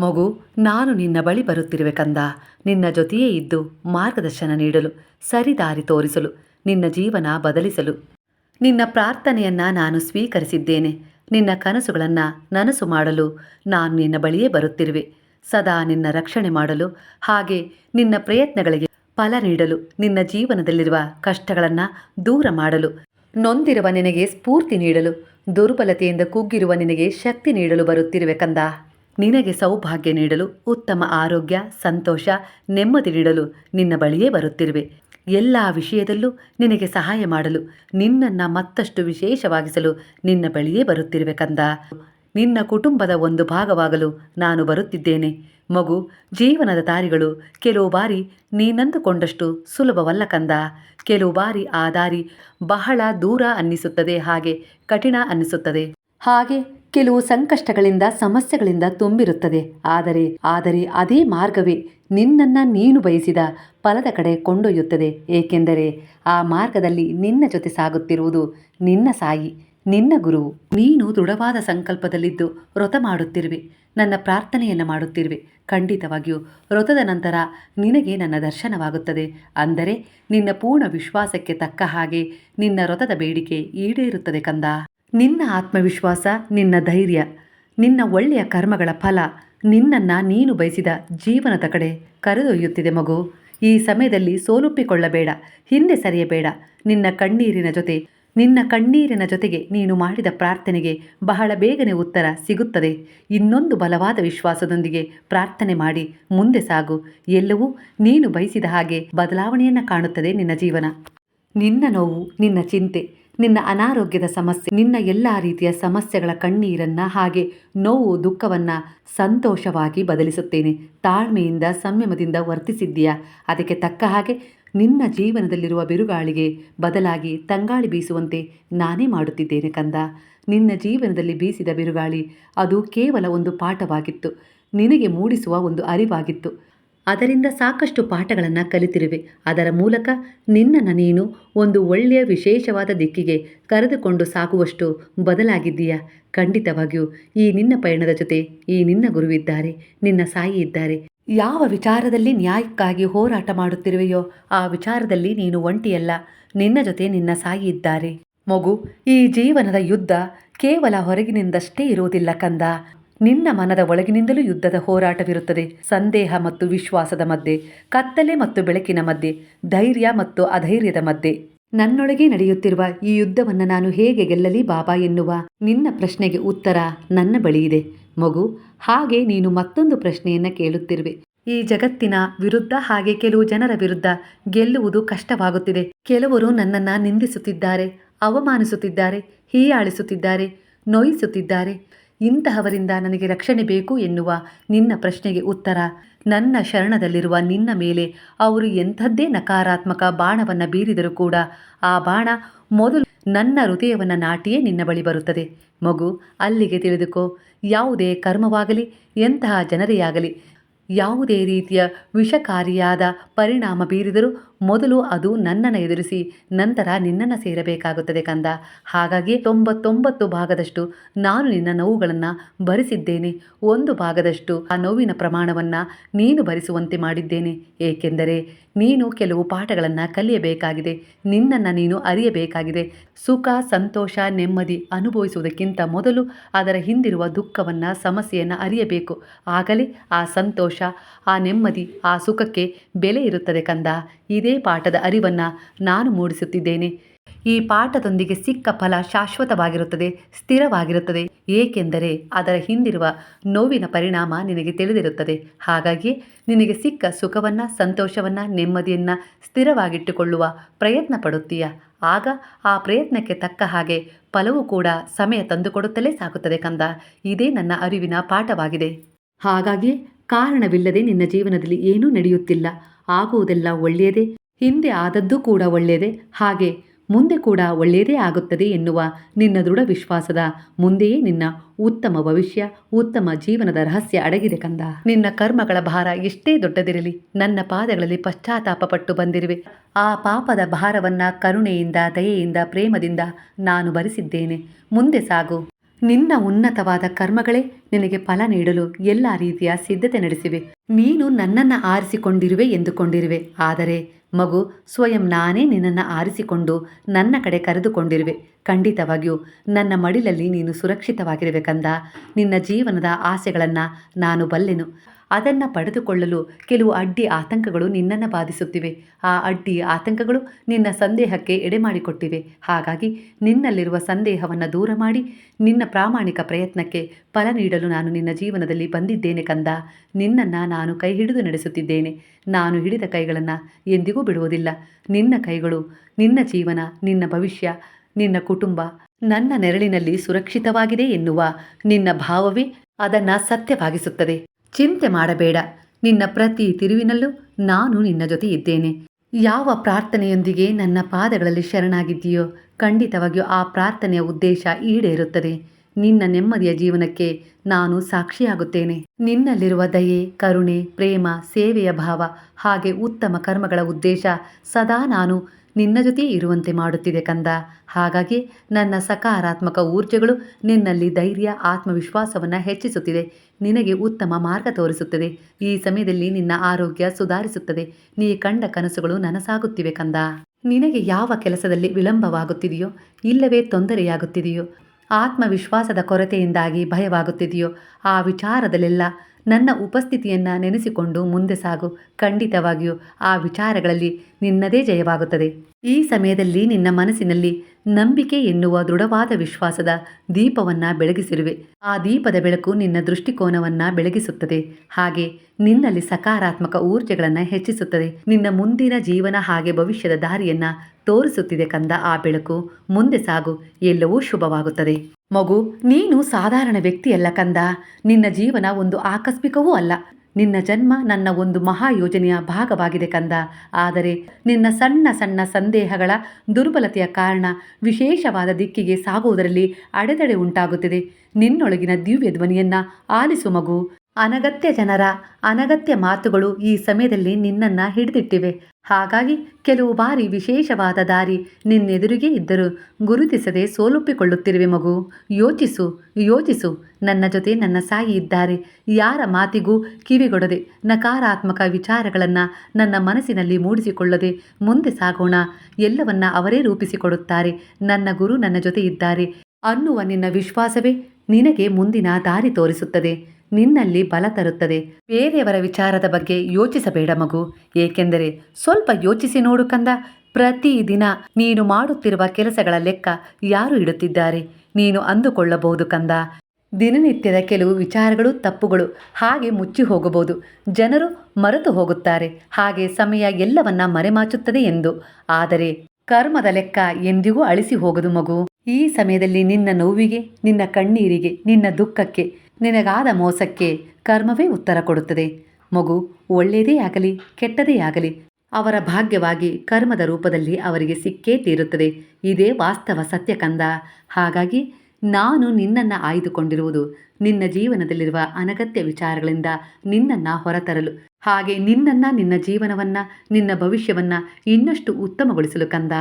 ಮಗು, ನಾನು ನಿನ್ನ ಬಳಿ ಬರುತ್ತಿರುವೆ ಕಂದ. ನಿನ್ನ ಜೊತೆಯೇ ಇದ್ದು ಮಾರ್ಗದರ್ಶನ ನೀಡಲು ಸರಿದಾರಿ ತೋರಿಸಲು, ನಿನ್ನ ಜೀವನ ಬದಲಿಸಲು. ನಿನ್ನ ಪ್ರಾರ್ಥನೆಯನ್ನ ನಾನು ಸ್ವೀಕರಿಸಿದ್ದೇನೆ. ನಿನ್ನ ಕನಸುಗಳನ್ನು ನನಸು ಮಾಡಲು ನಾನು ನಿನ್ನ ಬಳಿಯೇ ಬರುತ್ತಿರುವೆ. ಸದಾ ನಿನ್ನ ರಕ್ಷಣೆ ಮಾಡಲು, ಹಾಗೆ ನಿನ್ನ ಪ್ರಯತ್ನಗಳಿಗೆ ಫಲ ನೀಡಲು, ನಿನ್ನ ಜೀವನದಲ್ಲಿರುವ ಕಷ್ಟಗಳನ್ನು ದೂರ ಮಾಡಲು, ನೊಂದಿರುವ ನಿನಗೆ ಸ್ಫೂರ್ತಿ ನೀಡಲು, ದುರ್ಬಲತೆಯಿಂದ ಕುಗ್ಗಿರುವ ನಿನಗೆ ಶಕ್ತಿ ನೀಡಲು ಬರುತ್ತಿರುವೆ ಕಂದ. ನಿನಗೆ ಸೌಭಾಗ್ಯ ನೀಡಲು, ಉತ್ತಮ ಆರೋಗ್ಯ, ಸಂತೋಷ, ನೆಮ್ಮದಿ ನೀಡಲು ನಿನ್ನ ಬಳಿಯೇ ಬರುತ್ತಿರುವೆ. ಎಲ್ಲ ವಿಷಯದಲ್ಲೂ ನಿನಗೆ ಸಹಾಯ ಮಾಡಲು, ನಿನ್ನನ್ನು ಮತ್ತಷ್ಟು ವಿಶೇಷವಾಗಿಸಲು ನಿನ್ನ ಬಳಿಯೇ ಬರುತ್ತಿರುವೆ ಕಂದ. ನಿನ್ನ ಕುಟುಂಬದ ಒಂದು ಭಾಗವಾಗಲು ನಾನು ಬರುತ್ತಿದ್ದೇನೆ. ಮಗು, ಜೀವನದ ದಾರಿಗಳು ಕೆಲವು ಬಾರಿ ನೀನಂದುಕೊಂಡಷ್ಟು ಸುಲಭವಲ್ಲ ಕಂದ. ಕೆಲವು ಬಾರಿ ಆ ದಾರಿ ಬಹಳ ದೂರ ಅನ್ನಿಸುತ್ತದೆ, ಹಾಗೆ ಕಠಿಣ ಅನ್ನಿಸುತ್ತದೆ. ಹಾಗೆ ಕೆಲವು ಸಂಕಷ್ಟಗಳಿಂದ, ಸಮಸ್ಯೆಗಳಿಂದ ತುಂಬಿರುತ್ತದೆ. ಆದರೆ ಆದರೆ ಅದೇ ಮಾರ್ಗವೇ ನಿನ್ನನ್ನು ನೀನು ಬಯಸಿದ ಫಲದ ಕಡೆ ಕೊಂಡೊಯ್ಯುತ್ತದೆ. ಏಕೆಂದರೆ ಆ ಮಾರ್ಗದಲ್ಲಿ ನಿನ್ನ ಜೊತೆ ಸಾಗುತ್ತಿರುವುದು ನಿನ್ನ ಸಾಯಿ, ನಿನ್ನ ಗುರು. ನೀನು ದೃಢವಾದ ಸಂಕಲ್ಪದಲ್ಲಿದ್ದು ವ್ರತ ಮಾಡುತ್ತಿರುವೆ, ನನ್ನ ಪ್ರಾರ್ಥನೆಯನ್ನು ಮಾಡುತ್ತಿರುವೆ. ಖಂಡಿತವಾಗಿಯೂ ವ್ರತದ ನಂತರ ನಿನಗೆ ನನ್ನ ದರ್ಶನವಾಗುತ್ತದೆ. ಅಂದರೆ ನಿನ್ನ ಪೂರ್ಣ ವಿಶ್ವಾಸಕ್ಕೆ ತಕ್ಕ ಹಾಗೆ ನಿನ್ನ ವ್ರತದ ಬೇಡಿಕೆ ಈಡೇರುತ್ತದೆ ಕಂದ. ನಿನ್ನ ಆತ್ಮವಿಶ್ವಾಸ, ನಿನ್ನ ಧೈರ್ಯ, ನಿನ್ನ ಒಳ್ಳೆಯ ಕರ್ಮಗಳ ಫಲ, ನಿನ್ನನ್ನು ನೀನು ಬಯಸಿದ ಜೀವನದ ಕಡೆ ಕರೆದೊಯ್ಯುತ್ತಿದೆ ಮಗು. ಈ ಸಮಯದಲ್ಲಿ ಸೋಲುಪ್ಪಿಕೊಳ್ಳಬೇಡ, ಹಿಂದೆ ಸರಿಯಬೇಡ. ನಿನ್ನ ಕಣ್ಣೀರಿನ ಜೊತೆ, ನಿನ್ನ ಕಣ್ಣೀರಿನ ಜೊತೆಗೆ ನೀನು ಮಾಡಿದ ಪ್ರಾರ್ಥನೆಗೆ ಬಹಳ ಬೇಗನೆ ಉತ್ತರ ಸಿಗುತ್ತದೆ. ಇನ್ನೊಂದು ಬಲವಾದ ವಿಶ್ವಾಸದೊಂದಿಗೆ ಪ್ರಾರ್ಥನೆ ಮಾಡಿ ಮುಂದೆ ಸಾಗು. ಎಲ್ಲವೂ ನೀನು ಬಯಸಿದ ಹಾಗೆ ಬದಲಾವಣೆಯನ್ನು ಕಾಣುತ್ತದೆ ನಿನ್ನ ಜೀವನ. ನಿನ್ನ ನೋವು, ನಿನ್ನ ಚಿಂತೆ ನಿನ್ನ ಅನಾರೋಗ್ಯದ ಸಮಸ್ಯೆ, ನಿನ್ನ ಎಲ್ಲ ರೀತಿಯ ಸಮಸ್ಯೆಗಳ ಕಣ್ಣೀರನ್ನ ಹಾಗೆ ನೋವು, ದುಃಖವನ್ನ ಸಂತೋಷವಾಗಿ ಬದಲಿಸುತ್ತೇನೆ. ತಾಳ್ಮೆಯಿಂದ, ಸಂಯಮದಿಂದ ವರ್ತಿಸಿದ್ದೀಯಾ? ಅದಕ್ಕೆ ತಕ್ಕ ಹಾಗೆ ನಿನ್ನ ಜೀವನದಲ್ಲಿರುವ ಬಿರುಗಾಳಿಗೆ ಬದಲಾಗಿ ತಂಗಾಳಿ ಬೀಸುವಂತೆ ನಾನೇ ಮಾಡುತ್ತಿದ್ದೇನೆ ಕಂದ. ನಿನ್ನ ಜೀವನದಲ್ಲಿ ಬೀಸಿದ ಬಿರುಗಾಳಿ ಅದು ಕೇವಲ ಒಂದು ಪಾಠವಾಗಿತ್ತು. ನಿನಗೆ ಮೂಡಿಸುವ ಒಂದು ಅರಿವಾಗಿತ್ತು. ಅದರಿಂದ ಸಾಕಷ್ಟು ಪಾಠಗಳನ್ನು ಕಲಿತಿರುವೆ. ಅದರ ಮೂಲಕ ನಿನ್ನನ್ನು ನೀನು ಒಂದು ಒಳ್ಳೆಯ ವಿಶೇಷವಾದ ದಿಕ್ಕಿಗೆ ಕರೆದುಕೊಂಡು ಸಾಕುವಷ್ಟು ಬದಲಾಗಿದ್ದೀಯಾ? ಖಂಡಿತವಾಗಿಯೂ, ಈ ನಿನ್ನ ಪಯಣದ ಜೊತೆ ಈ ನಿನ್ನ ಗುರುವಿದ್ದಾರೆ, ನಿನ್ನ ಸಾಯಿ ಇದ್ದಾರೆ. ಯಾವ ವಿಚಾರದಲ್ಲಿ ನ್ಯಾಯಕ್ಕಾಗಿ ಹೋರಾಟ ಮಾಡುತ್ತಿರುವೆಯೋ, ಆ ವಿಚಾರದಲ್ಲಿ ನೀನು ಒಂಟಿಯಲ್ಲ. ನಿನ್ನ ಜೊತೆ ನಿನ್ನ ಸಾಯಿ ಇದ್ದಾರೆ. ಮಗು, ಈ ಜೀವನದ ಯುದ್ಧ ಕೇವಲ ಹೊರಗಿನಿಂದಷ್ಟೇ ಇರುವುದಿಲ್ಲ ಕಂದ. ನಿನ್ನ ಮನದ ಒಳಗಿನಿಂದಲೂ ಯುದ್ಧದ ಹೋರಾಟವಿರುತ್ತದೆ. ಸಂದೇಹ ಮತ್ತು ವಿಶ್ವಾಸದ ಮಧ್ಯೆ, ಕತ್ತಲೆ ಮತ್ತು ಬೆಳಕಿನ ಮಧ್ಯೆ, ಧೈರ್ಯ ಮತ್ತು ಅಧೈರ್ಯದ ಮಧ್ಯೆ. ನನ್ನೊಳಗೆ ನಡೆಯುತ್ತಿರುವ ಈ ಯುದ್ಧವನ್ನು ನಾನು ಹೇಗೆ ಗೆಲ್ಲಲಿ ಬಾಬಾ ಎನ್ನುವ ನಿನ್ನ ಪ್ರಶ್ನೆಗೆ ಉತ್ತರ ನನ್ನ ಬಳಿ ಇದೆ ಮಗು, ಹಾಗೆ ನೀನು ಮತ್ತೊಂದು ಪ್ರಶ್ನೆಯನ್ನು ಕೇಳುತ್ತಿರುವೆ. ಈ ಜಗತ್ತಿನ ವಿರುದ್ಧ ಹಾಗೆ ಕೆಲವು ಜನರ ವಿರುದ್ಧ ಗೆಲ್ಲುವುದು ಕಷ್ಟವಾಗುತ್ತಿದೆ. ಕೆಲವರು ನನ್ನನ್ನು ನಿಂದಿಸುತ್ತಿದ್ದಾರೆ, ಅವಮಾನಿಸುತ್ತಿದ್ದಾರೆ, ಹೀಯಾಳಿಸುತ್ತಿದ್ದಾರೆ, ನೋಯಿಸುತ್ತಿದ್ದಾರೆ. ಇಂತಹವರಿಂದ ನನಗೆ ರಕ್ಷಣೆ ಬೇಕು ಎನ್ನುವ ನಿನ್ನ ಪ್ರಶ್ನೆಗೆ ಉತ್ತರ. ನನ್ನ ಶರಣದಲ್ಲಿರುವ ನಿನ್ನ ಮೇಲೆ ಅವರು ಎಂಥದ್ದೇ ನಕಾರಾತ್ಮಕ ಬಾಣವನ್ನು ಬೀರಿದರೂ ಕೂಡ ಆ ಬಾಣ ಮೊದಲು ನನ್ನ ಹೃದಯವನ್ನು ನಾಟಿಯೇ ನಿನ್ನ ಬಳಿ ಬರುತ್ತದೆ. ಮಗು, ಅಲ್ಲಿಗೆ ತಿಳಿದುಕೋ. ಯಾವುದೇ ಕರ್ಮವಾಗಲಿ, ಎಂತಹ ಜನರೇ ಆಗಲಿ ಯಾವುದೇ ರೀತಿಯ ವಿಷಕಾರಿಯಾದ ಪರಿಣಾಮ ಬೀರಿದರೂ ಮೊದಲು ಅದು ನನ್ನನ್ನು ಎದುರಿಸಿ ನಂತರ ನಿನ್ನನ್ನು ಸೇರಬೇಕಾಗುತ್ತದೆ ಕಂದ. ಹಾಗಾಗಿ ತೊಂಬತ್ತೊಂಬತ್ತು ಭಾಗದಷ್ಟು ನಾನು ನಿನ್ನ ನೋವುಗಳನ್ನು ಭರಿಸಿದ್ದೇನೆ. ಒಂದು ಭಾಗದಷ್ಟು ಆ ನೋವಿನ ಪ್ರಮಾಣವನ್ನು ನೀನು ಭರಿಸುವಂತೆ ಮಾಡಿದ್ದೇನೆ. ಏಕೆಂದರೆ ನೀನು ಕೆಲವು ಪಾಠಗಳನ್ನು ಕಲಿಯಬೇಕಾಗಿದೆ. ನಿನ್ನನ್ನು ನೀನು ಅರಿಯಬೇಕಾಗಿದೆ. ಸುಖ, ಸಂತೋಷ, ನೆಮ್ಮದಿ ಅನುಭವಿಸುವುದಕ್ಕಿಂತ ಮೊದಲು ಅದರ ಹಿಂದಿರುವ ದುಃಖವನ್ನು, ಸಮಸ್ಯೆಯನ್ನು ಅರಿಯಬೇಕು. ಆಗಲೇ ಆ ಸಂತೋಷ, ಆ ನೆಮ್ಮದಿ, ಆ ಸುಖಕ್ಕೆ ಬೆಲೆ ಇರುತ್ತದೆ ಕಂದ. ಇದೇ ಪಾಠದ ಅರಿವನ್ನು ನಾನು ಮೂಡಿಸುತ್ತಿದ್ದೇನೆ. ಈ ಪಾಠದೊಂದಿಗೆ ಸಿಕ್ಕ ಫಲ ಶಾಶ್ವತವಾಗಿರುತ್ತದೆ, ಸ್ಥಿರವಾಗಿರುತ್ತದೆ, ಏಕೆಂದರೆ ಅದರ ಹಿಂದಿರುವ ನೋವಿನ ಪರಿಣಾಮ ನಿನಗೆ ತಿಳಿದಿರುತ್ತದೆ. ಹಾಗಾಗಿ ನಿನಗೆ ಸಿಕ್ಕ ಸುಖವನ್ನು, ಸಂತೋಷವನ್ನು, ನೆಮ್ಮದಿಯನ್ನು ಸ್ಥಿರವಾಗಿಟ್ಟುಕೊಳ್ಳುವ ಪ್ರಯತ್ನ ಪಡುತ್ತೀಯ. ಆಗ ಆ ಪ್ರಯತ್ನಕ್ಕೆ ತಕ್ಕ ಹಾಗೆ ಫಲವೂ ಕೂಡ ಸಮಯ ತಂದುಕೊಡುತ್ತಲೇ ಸಾಗುತ್ತದೆ ಕಂದ. ಇದೇ ನನ್ನ ಅರಿವಿನ ಪಾಠವಾಗಿದೆ. ಹಾಗಾಗಿ ಕಾರಣವಿಲ್ಲದೆ ನಿನ್ನ ಜೀವನದಲ್ಲಿ ಏನೂ ನಡೆಯುತ್ತಿಲ್ಲ. ಆಗುವುದೆಲ್ಲ ಒಳ್ಳೆಯದೇ? ಹಿಂದೆ ಆದದ್ದು ಕೂಡ ಒಳ್ಳೆಯದೇ? ಹಾಗೆ ಮುಂದೆ ಕೂಡ ಒಳ್ಳೆಯದೇ ಆಗುತ್ತದೆ ಎನ್ನುವ ನಿನ್ನ ದೃಢ ವಿಶ್ವಾಸದ ಮುಂದೆಯೇ ನಿನ್ನ ಉತ್ತಮ ಭವಿಷ್ಯ, ಉತ್ತಮ ಜೀವನದ ರಹಸ್ಯ ಅಡಗಿದೆ ಕಂದ. ನಿನ್ನ ಕರ್ಮಗಳ ಭಾರ ಎಷ್ಟೇ ದೊಡ್ಡದಿರಲಿ, ನನ್ನ ಪಾದಗಳಲ್ಲಿ ಪಶ್ಚಾತ್ತಾಪ ಪಟ್ಟು ಬಂದಿರುವೆ. ಆ ಪಾಪದ ಭಾರವನ್ನ ಕರುಣೆಯಿಂದ, ದಯೆಯಿಂದ, ಪ್ರೇಮದಿಂದ ನಾನು ಭರಿಸಿದ್ದೇನೆ. ಮುಂದೆ ಸಾಗು. ನಿನ್ನ ಉನ್ನತವಾದ ಕರ್ಮಗಳೇ ನಿನಗೆ ಫಲ ನೀಡಲು ಎಲ್ಲ ರೀತಿಯ ಸಿದ್ಧತೆ ನಡೆಸಿವೆ. ನೀನು ನನ್ನನ್ನ ಆರಿಸಿಕೊಂಡಿರುವೆ ಎಂದುಕೊಂಡಿರುವೆ. ಆದರೆ ಮಗು, ಸ್ವಯಂ ನಾನೇ ನಿನ್ನನ್ನು ಆರಿಸಿಕೊಂಡು ನನ್ನ ಕಡೆ ಕರೆದುಕೊಂಡಿರುವೆ. ಖಂಡಿತವಾಗಿಯೂ ನನ್ನ ಮಡಿಲಲ್ಲಿ ನೀನು ಸುರಕ್ಷಿತವಾಗಿರಬೇಕಂದ. ನಿನ್ನ ಜೀವನದ ಆಸೆಗಳನ್ನು ನಾನು ಬಲ್ಲೆನು. ಅದನ್ನು ಪಡೆದುಕೊಳ್ಳಲು ಕೆಲವು ಅಡ್ಡಿ ಆತಂಕಗಳು ನಿನ್ನನ್ನು ಬಾಧಿಸುತ್ತಿವೆ. ಆ ಅಡ್ಡಿ ಆತಂಕಗಳು ನಿನ್ನ ಸಂದೇಹಕ್ಕೆ ಎಡೆಮಾಡಿಕೊಟ್ಟಿವೆ ಹಾಗಾಗಿ ನಿನ್ನಲ್ಲಿರುವ ಸಂದೇಹವನ್ನು ದೂರ ಮಾಡಿ ನಿನ್ನ ಪ್ರಾಮಾಣಿಕ ಪ್ರಯತ್ನಕ್ಕೆ ಫಲ ನೀಡಲು ನಾನು ನಿನ್ನ ಜೀವನದಲ್ಲಿ ಬಂದಿದ್ದೇನೆ ಕಂದ. ನಿನ್ನನ್ನು ನಾನು ಕೈ ಹಿಡಿದು ನಡೆಸುತ್ತಿದ್ದೇನೆ. ನಾನು ಹಿಡಿದ ಕೈಗಳನ್ನು ಎಂದಿಗೂ ಬಿಡುವುದಿಲ್ಲ. ನಿನ್ನ ಕೈಗಳು, ನಿನ್ನ ಜೀವನ, ನಿನ್ನ ಭವಿಷ್ಯ ನಿನ್ನ ಕುಟುಂಬ ನನ್ನ ನೆರಳಿನಲ್ಲಿ ಸುರಕ್ಷಿತವಾಗಿದೆ ಎನ್ನುವ ನಿನ್ನ ಭಾವವೇ ಅದನ್ನು ಸತ್ಯವಾಗಿಸುತ್ತದೆ. ಚಿಂತೆ ಮಾಡಬೇಡ. ನಿನ್ನ ಪ್ರತಿ ತಿರುವಿನಲ್ಲೂ ನಾನು ನಿನ್ನ ಜೊತೆ ಇದ್ದೇನೆ. ಯಾವ ಪ್ರಾರ್ಥನೆಯೊಂದಿಗೆ ನನ್ನ ಪಾದಗಳಲ್ಲಿ ಶರಣಾಗಿದ್ದೀಯೋ ಖಂಡಿತವಾಗಿಯೂ ಆ ಪ್ರಾರ್ಥನೆಯ ಉದ್ದೇಶ ಈಡೇರುತ್ತದೆ. ನಿನ್ನ ನೆಮ್ಮದಿಯ ಜೀವನಕ್ಕೆ ನಾನು ಸಾಕ್ಷಿಯಾಗುತ್ತೇನೆ. ನಿನ್ನಲ್ಲಿರುವ ದಯೆ, ಕರುಣೆ, ಪ್ರೇಮ, ಸೇವೆಯ ಭಾವ ಹಾಗೆ ಉತ್ತಮ ಕರ್ಮಗಳ ಉದ್ದೇಶ ಸದಾ ನಾನು ನಿನ್ನ ಜೊತೆ ಇರುವಂತೆ ಮಾಡುತ್ತಿದೆ ಕಂದ. ಹಾಗಾಗಿ ನನ್ನ ಸಕಾರಾತ್ಮಕ ಊರ್ಜೆಗಳು ನಿನ್ನಲ್ಲಿ ಧೈರ್ಯ, ಆತ್ಮವಿಶ್ವಾಸವನ್ನು ಹೆಚ್ಚಿಸುತ್ತಿದೆ ನಿನಗೆ ಉತ್ತಮ ಮಾರ್ಗ ತೋರಿಸುತ್ತದೆ. ಈ ಸಮಯದಲ್ಲಿ ನಿನ್ನ ಆರೋಗ್ಯ ಸುಧಾರಿಸುತ್ತದೆ. ನೀ ಕಂಡ ಕನಸುಗಳು ನನಸಾಗುತ್ತಿವೆ ಕಂದ. ನಿನಗೆ ಯಾವ ಕೆಲಸದಲ್ಲಿ ವಿಳಂಬವಾಗುತ್ತಿದೆಯೋ, ಇಲ್ಲವೇ ತೊಂದರೆಯಾಗುತ್ತಿದೆಯೋ ಆತ್ಮವಿಶ್ವಾಸದ ಕೊರತೆಯಿಂದಾಗಿ ಭಯವಾಗುತ್ತಿದೆಯೋ ಆ ವಿಚಾರದಲ್ಲೆಲ್ಲ ನನ್ನ ಉಪಸ್ಥಿತಿಯನ್ನು ನೆನೆಸಿಕೊಂಡು ಮುಂದೆ ಸಾಗು. ಖಂಡಿತವಾಗಿಯೂ ಆ ವಿಚಾರಗಳಲ್ಲಿ ನಿನ್ನದೇ ಜಯವಾಗುತ್ತದೆ. ಈ ಸಮಯದಲ್ಲಿ ನಿನ್ನ ಮನಸ್ಸಿನಲ್ಲಿ ನಂಬಿಕೆ ಎನ್ನುವ ದೃಢವಾದ ವಿಶ್ವಾಸದ ದೀಪವನ್ನು ಬೆಳಗಿಸಿರುವೆ. ಆ ದೀಪದ ಬೆಳಕು ನಿನ್ನ ದೃಷ್ಟಿಕೋನವನ್ನು ಬೆಳಗಿಸುತ್ತದೆ. ಹಾಗೆ ನಿನ್ನಲ್ಲಿ ಸಕಾರಾತ್ಮಕ ಊರ್ಜೆಗಳನ್ನು ಹೆಚ್ಚಿಸುತ್ತದೆ. ನಿನ್ನ ಮುಂದಿನ ಜೀವನ ಹಾಗೆ ಭವಿಷ್ಯದ ದಾರಿಯನ್ನು ತೋರಿಸುತ್ತಿದೆ ಕಂದ ಆ ಬೆಳಕು. ಮುಂದೆ ಸಾಗು, ಎಲ್ಲವೂ ಶುಭವಾಗುತ್ತದೆ. ಮಗು, ನೀನು ಸಾಧಾರಣ ವ್ಯಕ್ತಿಯಲ್ಲ ಕಂದ. ನಿನ್ನ ಜೀವನ ಒಂದು ಆಕಸ್ಮಿಕವೂ ಅಲ್ಲ. ನಿನ್ನ ಜನ್ಮ ನನ್ನ ಒಂದು ಮಹಾ ಯೋಜನೆಯ ಭಾಗವಾಗಿದೆ ಕಂದ. ಆದರೆ ನಿನ್ನ ಸಣ್ಣ ಸಣ್ಣ ಸಂದೇಹಗಳ ದುರ್ಬಲತೆಯ ಕಾರಣ ವಿಶೇಷವಾದ ದಿಕ್ಕಿಗೆ ಸಾಗುವುದರಲ್ಲಿ ಅಡೆತಡೆ ಉಂಟಾಗುತ್ತಿದೆ. ನಿನ್ನೊಳಗಿನ ದಿವ್ಯ ಧ್ವನಿಯನ್ನ ಆಲಿಸು ಮಗು. ಅನಗತ್ಯ ಜನರ ಅನಗತ್ಯ ಮಾತುಗಳು ಈ ಸಮಯದಲ್ಲಿ ನಿನ್ನನ್ನು ಹಿಡಿದಿಟ್ಟಿವೆ. ಹಾಗಾಗಿ ಕೆಲವು ಬಾರಿ ವಿಶೇಷವಾದ ದಾರಿ ನಿನ್ನೆದುರಿಗೆ ಇದ್ದರೂ ಗುರುತಿಸದೆ ಸೋಲೊಪ್ಪಿಕೊಳ್ಳುತ್ತಿರುವೆ ಮಗು. ಯೋಚಿಸು ಯೋಚಿಸು. ನನ್ನ ಜೊತೆ ನನ್ನ ಸಾಯಿ ಇದ್ದಾರೆ. ಯಾರ ಮಾತಿಗೂ ಕಿವಿಗೊಡದೆ ನಕಾರಾತ್ಮಕ ವಿಚಾರಗಳನ್ನು ನನ್ನ ಮನಸ್ಸಿನಲ್ಲಿ ಮೂಡಿಸಿಕೊಳ್ಳದೆ ಮುಂದೆ ಸಾಗೋಣ. ಎಲ್ಲವನ್ನ ಅವರೇ ರೂಪಿಸಿಕೊಡುತ್ತಾರೆ. ನನ್ನ ಗುರು ನನ್ನ ಜೊತೆ ಇದ್ದಾರೆ. ಅನ್ನುವ ನಿನ್ನ ವಿಶ್ವಾಸವೇ ನಿನಗೆ ಮುಂದಿನ ದಾರಿ ತೋರಿಸುತ್ತದೆ. ನಿನ್ನಲ್ಲಿ ಬಲ ತರುತ್ತದೆ. ಬೇರೆಯವರ ವಿಚಾರದ ಬಗ್ಗೆ ಯೋಚಿಸಬೇಡ ಮಗು. ಏಕೆಂದರೆ ಸ್ವಲ್ಪ ಯೋಚಿಸಿ ನೋಡು ಕಂದ. ಪ್ರತಿದಿನ ನೀನು ಮಾಡುತ್ತಿರುವ ಕೆಲಸಗಳ ಲೆಕ್ಕ ಯಾರು ಇಡುತ್ತಿದ್ದಾರೆ? ನೀನು ಅಂದುಕೊಳ್ಳಬಹುದು ಕಂದ. ದಿನನಿತ್ಯದ ಕೆಲವು ವಿಚಾರಗಳು, ತಪ್ಪುಗಳು ಹಾಗೆ ಮುಚ್ಚಿ ಹೋಗಬಹುದು. ಜನರು ಮರೆತು ಹೋಗುತ್ತಾರೆ. ಹಾಗೆ ಸಮಯ ಎಲ್ಲವನ್ನ ಮರೆಮಾಚುತ್ತದೆ ಎಂದು. ಆದರೆ ಕರ್ಮದ ಲೆಕ್ಕ ಎಂದಿಗೂ ಅಳಿಸಿ ಹೋಗದು ಮಗು. ಈ ಸಮಯದಲ್ಲಿ ನಿನ್ನ ನೋವಿಗೆ, ನಿನ್ನ ಕಣ್ಣೀರಿಗೆ, ನಿನ್ನ ದುಃಖಕ್ಕೆ ನಿನಗಾದ ಮೋಸಕ್ಕೆ ಕರ್ಮವೇ ಉತ್ತರ ಕೊಡುತ್ತದೆ. ಮಗು ಒಳ್ಳೆಯದೇ ಆಗಲಿ, ಕೆಟ್ಟದೇ ಆಗಲಿ, ಅವರ ಭಾಗ್ಯವಾಗಿ ಕರ್ಮದ ರೂಪದಲ್ಲಿ ಅವರಿಗೆ ಸಿಕ್ಕೇ ತೀರುತ್ತದೆ. ಇದೇ ವಾಸ್ತವ ಸತ್ಯ ಕಂದ. ಹಾಗಾಗಿ ನಾನು ನಿನ್ನನ್ನು ಆಯ್ದುಕೊಂಡಿರುವುದು ನಿನ್ನ ಜೀವನದಲ್ಲಿರುವ ಅನಗತ್ಯ ವಿಚಾರಗಳಿಂದ ನಿನ್ನನ್ನು ಹೊರತರಲು. ಹಾಗೆ ನಿನ್ನನ್ನು, ನಿನ್ನ ಜೀವನವನ್ನು, ನಿನ್ನ ಭವಿಷ್ಯವನ್ನು ಇನ್ನಷ್ಟು ಉತ್ತಮಗೊಳಿಸಲು ಕಂದ.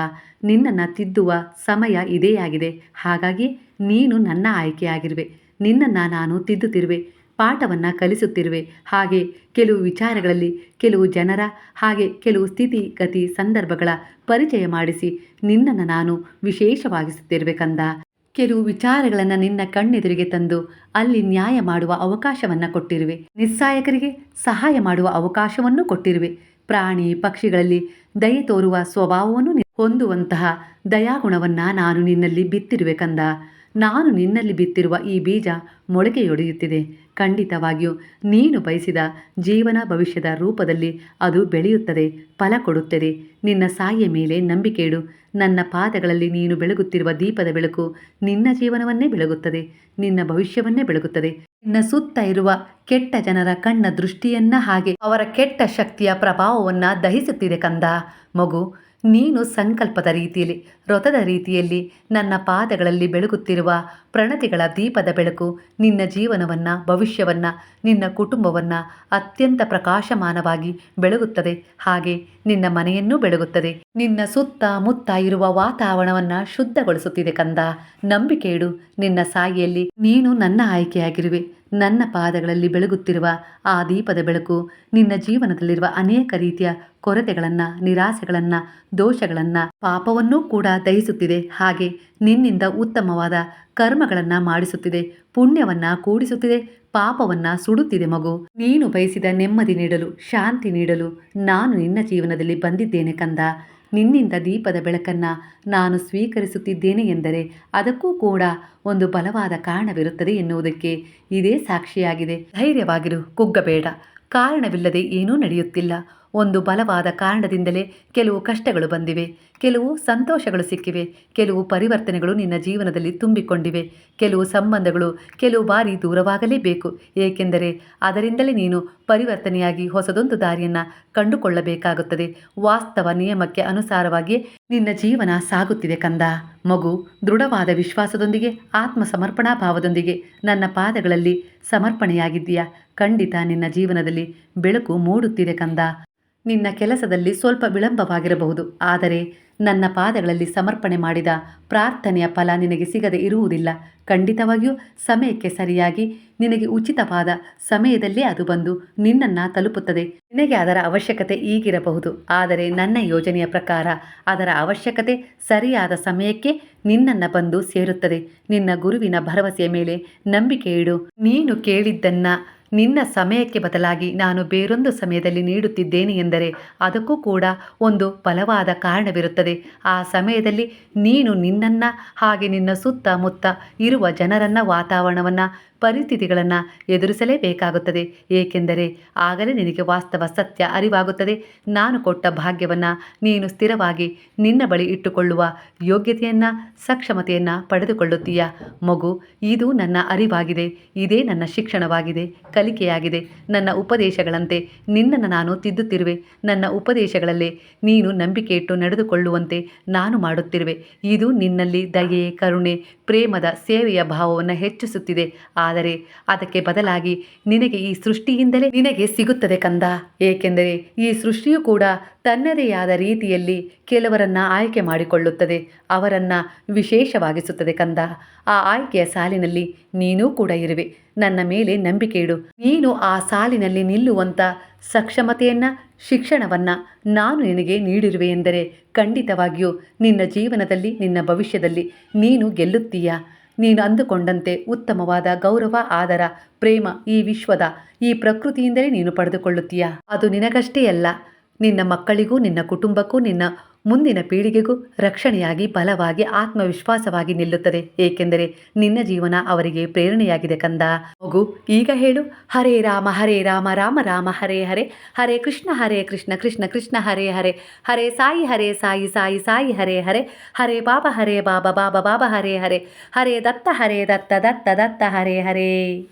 ನಿನ್ನನ್ನು ತಿದ್ದುವ ಸಮಯ ಇದೇ ಆಗಿದೆ. ಹಾಗಾಗಿ ನೀನು ನನ್ನ ಆಯ್ಕೆಯಾಗಿರುವೆ. ನಿನ್ನನ್ನು ನಾನು ತಿದ್ದುತ್ತಿರುವೆ, ಪಾಠವನ್ನು ಕಲಿಸುತ್ತಿರುವೆ. ಹಾಗೆ ಕೆಲವು ವಿಚಾರಗಳಲ್ಲಿ ಕೆಲವು ಜನರ, ಹಾಗೆ ಕೆಲವು ಸ್ಥಿತಿಗತಿ ಸಂದರ್ಭಗಳ ಪರಿಚಯ ಮಾಡಿಸಿ ನಿನ್ನನ್ನು ನಾನು ವಿಶೇಷವಾಗಿಸುತ್ತಿರುವೆ ಕಂದ. ಕೆಲವು ವಿಚಾರಗಳನ್ನು ನಿನ್ನ ಕಣ್ಣೆದುರಿಗೆ ತಂದು ಅಲ್ಲಿ ನ್ಯಾಯ ಮಾಡುವ ಅವಕಾಶವನ್ನು ಕೊಟ್ಟಿರುವೆ. ನಿಸ್ಸಾಯಕರಿಗೆ ಸಹಾಯ ಮಾಡುವ ಅವಕಾಶವನ್ನು ಕೊಟ್ಟಿರುವೆ. ಪ್ರಾಣಿ ಪಕ್ಷಿಗಳಲ್ಲಿ ದಯೆ ತೋರುವ ಸ್ವಭಾವವನ್ನು ಹೊಂದುವಂತಹ ದಯಾಗುಣವನ್ನು ನಾನು ನಿನ್ನಲ್ಲಿ ಬಿತ್ತಿರುವೆ ಕಂದ. ನಾನು ನಿನ್ನಲ್ಲಿ ಬಿತ್ತಿರುವ ಈ ಬೀಜ ಮೊಳಕೆಯೊಡೆಯುತ್ತಿದೆ. ಖಂಡಿತವಾಗಿಯೂ ನೀನು ಬಯಸಿದ ಜೀವನ ಭವಿಷ್ಯದ ರೂಪದಲ್ಲಿ ಅದು ಬೆಳೆಯುತ್ತದೆ, ಫಲ ಕೊಡುತ್ತದೆ. ನಿನ್ನ ಸಾಯಿಯ ಮೇಲೆ ನಂಬಿಕೆ ಇಡು. ನನ್ನ ಪಾದಗಳಲ್ಲಿ ನೀನು ಬೆಳಗುತ್ತಿರುವ ದೀಪದ ಬೆಳಕು ನಿನ್ನ ಜೀವನವನ್ನೇ ಬೆಳಗುತ್ತದೆ, ನಿನ್ನ ಭವಿಷ್ಯವನ್ನೇ ಬೆಳಗುತ್ತದೆ. ನಿನ್ನ ಸುತ್ತ ಇರುವ ಕೆಟ್ಟ ಜನರ ಕಣ್ಣ ದೃಷ್ಟಿಯನ್ನ ಹಾಗೆ ಅವರ ಕೆಟ್ಟ ಶಕ್ತಿಯ ಪ್ರಭಾವವನ್ನು ದಹಿಸುತ್ತಿದೆ ಕಂದ ಮಗು. ನೀನು ಸಂಕಲ್ಪದ ರೀತಿಯಲ್ಲಿ ವ್ರತದ ರೀತಿಯಲ್ಲಿ ನನ್ನ ಪಾದಗಳಲ್ಲಿ ಬೆಳಗುತ್ತಿರುವ ಪ್ರಣತಿಗಳ ದೀಪದ ಬೆಳಕು, ನಿನ್ನ ಜೀವನವನ್ನು, ಭವಿಷ್ಯವನ್ನು, ನಿನ್ನ ಕುಟುಂಬವನ್ನು ಅತ್ಯಂತ ಪ್ರಕಾಶಮಾನವಾಗಿ ಬೆಳಗುತ್ತದೆ. ಹಾಗೆ ನಿನ್ನ ಮನೆಯನ್ನೂ ಬೆಳಗುತ್ತದೆ. ನಿನ್ನ ಸುತ್ತ ಮುತ್ತ ಇರುವ ವಾತಾವರಣವನ್ನು ಶುದ್ಧಗೊಳಿಸುತ್ತಿದೆ ಕಂದ. ನಂಬಿಕೆ ಇಡು, ನಿನ್ನ ಸಾಯಿಯಲ್ಲಿ ನೀನು ನನ್ನ ಆಯ್ಕೆಯಾಗಿರುವೆ. ನನ್ನ ಪಾದಗಳಲ್ಲಿ ಬೆಳಗುತ್ತಿರುವ ಆ ದೀಪದ ಬೆಳಕು, ನಿನ್ನ ಜೀವನದಲ್ಲಿರುವ ಅನೇಕ ರೀತಿಯ ಕೊರತೆಗಳನ್ನ, ನಿರಾಸೆಗಳನ್ನು, ದೋಷಗಳನ್ನು ಪಾಪವನ್ನೂ ಕೂಡ ದಹಿಸುತ್ತಿದೆ. ಹಾಗೆ ನಿನ್ನಿಂದ ಉತ್ತಮವಾದ ಕರ್ಮಗಳನ್ನು ಮಾಡಿಸುತ್ತಿದೆ. ಪುಣ್ಯವನ್ನು ಕೂಡಿಸುತ್ತಿದೆ. ಪಾಪವನ್ನು ಸುಡುತ್ತಿದೆ ಮಗು. ನೀನು ಬಯಸಿದ ನೆಮ್ಮದಿ ನೀಡಲು, ಶಾಂತಿ ನೀಡಲು ನಾನು ನಿನ್ನ ಜೀವನದಲ್ಲಿ ಬಂದಿದ್ದೇನೆ ಕಂದ. ನಿನ್ನಿಂದ ದೀಪದ ಬೆಳಕನ್ನು ನಾನು ಸ್ವೀಕರಿಸುತ್ತಿದ್ದೇನೆ ಎಂದರೆ ಅದಕ್ಕೂ ಕೂಡ ಒಂದು ಬಲವಾದ ಕಾರಣವಿರುತ್ತದೆ ಎನ್ನುವುದಕ್ಕೆ ಇದೇ ಸಾಕ್ಷಿಯಾಗಿದೆ. ಧೈರ್ಯವಾಗಿರು, ಕುಗ್ಗಬೇಡ. ಕಾರಣವಿಲ್ಲದೆ ಏನೂ ನಡೆಯುತ್ತಿಲ್ಲ. ಒಂದು ಬಲವಾದ ಕಾರಣದಿಂದಲೇ ಕೆಲವು ಕಷ್ಟಗಳು ಬಂದಿವೆ. ಕೆಲವು ಸಂತೋಷಗಳು ಸಿಕ್ಕಿವೆ, ಕೆಲವು ಪರಿವರ್ತನೆಗಳು ನಿನ್ನ ಜೀವನದಲ್ಲಿ ತುಂಬಿಕೊಂಡಿವೆ, ಕೆಲವು ಸಂಬಂಧಗಳು ಕೆಲವು ಬಾರಿ ದೂರವಾಗಲೇಬೇಕು, ಏಕೆಂದರೆ ಅದರಿಂದಲೇ ನೀನು ಪರಿವರ್ತನೆಯಾಗಿ ಹೊಸದೊಂದು ದಾರಿಯನ್ನು ಕಂಡುಕೊಳ್ಳಬೇಕಾಗುತ್ತದೆ. ವಾಸ್ತವ ನಿಯಮಕ್ಕೆ ಅನುಸಾರವಾಗಿ ನಿನ್ನ ಜೀವನ ಸಾಗುತ್ತಿದೆ ಕಂದ. ಮಗು, ದೃಢವಾದ ವಿಶ್ವಾಸದೊಂದಿಗೆ ಆತ್ಮ ಸಮರ್ಪಣಾ ಭಾವದೊಂದಿಗೆ ನನ್ನ ಪಾದಗಳಲ್ಲಿ ಸಮರ್ಪಣೆಯಾಗಿದ್ದೀಯಾ? ಖಂಡಿತ ನಿನ್ನ ಜೀವನದಲ್ಲಿ ಬೆಳಕು ಮೂಡುತ್ತಿದೆ ಕಂದ. ನಿನ್ನ ಕೆಲಸದಲ್ಲಿ ಸ್ವಲ್ಪ ವಿಳಂಬವಾಗಿರಬಹುದು, ಆದರೆ ನನ್ನ ಪಾದಗಳಲ್ಲಿ ಸಮರ್ಪಣೆ ಮಾಡಿದ ಪ್ರಾರ್ಥನೆಯ ಫಲ ನಿನಗೆ ಸಿಗದೆ ಇರುವುದಿಲ್ಲ. ಖಂಡಿತವಾಗಿಯೂ ಸಮಯಕ್ಕೆ ಸರಿಯಾಗಿ ನಿನಗೆ ಉಚಿತವಾದ ಸಮಯದಲ್ಲೇ ಅದು ಬಂದು ನಿನ್ನನ್ನು ತಲುಪುತ್ತದೆ. ನಿನಗೆ ಅದರ ಅವಶ್ಯಕತೆ ಈಗಿರಬಹುದು. ಆದರೆ ನನ್ನ ಯೋಜನೆಯ ಪ್ರಕಾರ ಅದರ ಅವಶ್ಯಕತೆ ಸರಿಯಾದ ಸಮಯಕ್ಕೆ ನಿನ್ನನ್ನು ಬಂದು ಸೇರುತ್ತದೆ. ನಿನ್ನ ಗುರುವಿನ ಭರವಸೆಯ ಮೇಲೆ ನಂಬಿಕೆ ಇಡು. ನೀನು ಕೇಳಿದ್ದನ್ನು ನಿನ್ನ ಸಮಯಕ್ಕೆ ಬದಲಾಗಿ ನಾನು ಬೇರೊಂದು ಸಮಯದಲ್ಲಿ ನೀಡುತ್ತಿದ್ದೇನೆ ಎಂದರೆ ಅದಕ್ಕೂ ಕೂಡ ಒಂದು ಬಲವಾದ ಕಾರಣವಿರುತ್ತದೆ. ಆ ಸಮಯದಲ್ಲಿ ನೀನು ನಿನ್ನನ್ನು ಹಾಗೆ ನಿನ್ನ ಸುತ್ತಮುತ್ತ ಇರುವ ಜನರನ್ನು ವಾತಾವರಣವನ್ನು ಪರಿಸ್ಥಿತಿಗಳನ್ನು ಎದುರಿಸಲೇಬೇಕಾಗುತ್ತದೆ. ಏಕೆಂದರೆ ಆಗಲೇ ನಿನಗೆ ವಾಸ್ತವ ಸತ್ಯ ಅರಿವಾಗುತ್ತದೆ. ನಾನು ಕೊಟ್ಟ ಭಾಗ್ಯವನ್ನು ನೀನು ಸ್ಥಿರವಾಗಿ ನಿನ್ನ ಬಳಿ ಇಟ್ಟುಕೊಳ್ಳುವ ಯೋಗ್ಯತೆಯನ್ನು, ಸಕ್ಷಮತೆಯನ್ನು ಪಡೆದುಕೊಳ್ಳುತ್ತೀಯ. ಮಗು, ಇದು ನನ್ನ ಅರಿವಾಗಿದೆ. ಇದೇ ನನ್ನ ಶಿಕ್ಷಣವಾಗಿದೆ. ಕಲಿಕೆಯಾಗಿದೆ. ನನ್ನ ಉಪದೇಶಗಳಂತೆ ನಿನ್ನನ್ನು ನಾನು ತಿದ್ದುತ್ತಿರುವೆ. ನನ್ನ ಉಪದೇಶಗಳಲ್ಲೇ ನೀನು ನಂಬಿಕೆ ಇಟ್ಟು ನಡೆದುಕೊಳ್ಳುವಂತೆ ನಾನು ಮಾಡುತ್ತಿರುವೆ. ಇದು ನಿನ್ನಲ್ಲಿ ದಯೆ, ಕರುಣೆ, ಪ್ರೇಮದ ಸೇವೆಯ ಭಾವವನ್ನು ಹೆಚ್ಚಿಸುತ್ತಿದೆ. ಆದರೆ ಅದಕ್ಕೆ ಬದಲಾಗಿ ನಿನಗೆ ಈ ಸೃಷ್ಟಿಯಿಂದಲೇ ನಿನಗೆ ಸಿಗುತ್ತದೆ ಕಂದ. ಏಕೆಂದರೆ ಈ ಸೃಷ್ಟಿಯು ಕೂಡ ತನ್ನದೇ ಆದ ರೀತಿಯಲ್ಲಿ ಕೆಲವರನ್ನ ಆಯ್ಕೆ ಮಾಡಿಕೊಳ್ಳುತ್ತದೆ, ಅವರನ್ನು ವಿಶೇಷವಾಗಿಸುತ್ತದೆ ಕಂದ. ಆ ಆಯ್ಕೆಯ ಸಾಲಿನಲ್ಲಿ ನೀನೂ ಕೂಡ ಇರುವೆ. ನನ್ನ ಮೇಲೆ ನಂಬಿಕೆ ಇಡು. ನೀನು ಆ ಸಾಲಿನಲ್ಲಿ ನಿಲ್ಲುವಂಥ ಸಕ್ಷಮತೆಯನ್ನ, ಶಿಕ್ಷಣವನ್ನ ನಾನು ನಿನಗೆ ನೀಡಿರುವೆ ಎಂದರೆ ಖಂಡಿತವಾಗಿಯೂ ನಿನ್ನ ಜೀವನದಲ್ಲಿ, ನಿನ್ನ ಭವಿಷ್ಯದಲ್ಲಿ ನೀನು ಗೆಲ್ಲುತ್ತೀಯ? ನೀನು ಅಂದುಕೊಂಡಂತೆ ಉತ್ತಮವಾದ ಗೌರವ, ಆದರ, ಪ್ರೇಮ ಈ ವಿಶ್ವದ ಈ ಪ್ರಕೃತಿಯಿಂದಲೇ ನೀನು ಪಡೆದುಕೊಳ್ಳುತ್ತೀಯಾ? ಅದು ನಿನಗಷ್ಟೇ ಅಲ್ಲ. ನಿನ್ನ ಮಕ್ಕಳಿಗೂ, ನಿನ್ನ ಕುಟುಂಬಕ್ಕೂ, ನಿನ್ನ ಮುಂದಿನ ಪೀಳಿಗೆಗೂ ರಕ್ಷಣೆಯಾಗಿ ಬಲವಾಗಿ ಆತ್ಮವಿಶ್ವಾಸವಾಗಿ ನಿಲ್ಲುತ್ತದೆ. ಏಕೆಂದರೆ ನಿನ್ನ ಜೀವನ ಅವರಿಗೆ ಪ್ರೇರಣೆಯಾಗಿದೆ ಕಂದ. ಮಗು ಈಗ ಹೇಳು. ಹರೇ ರಾಮ ಹರೇ ರಾಮ ರಾಮ ರಾಮ, ಹರೇ ಹರೇ. ಹರೇ ಕೃಷ್ಣ ಹರೇ ಕೃಷ್ಣ ಕೃಷ್ಣ ಕೃಷ್ಣ, ಹರೇ ಹರೇ. ಹರೇ ಸಾಯಿ ಹರೇ ಸಾಯಿ ಸಾಯಿ ಸಾಯಿ, ಹರೇ ಹರೇ. ಹರೇ ಬಾಬಾ ಹರೇ ಬಾಬಾ ಬಾಬಾ ಬಾಬಾ, ಹರೇ ಹರೇ. ಹರೇ ದತ್ತ ಹರೇ ದತ್ತ ದತ್ತ ದತ್ತ, ಹರೇ ಹರೇ.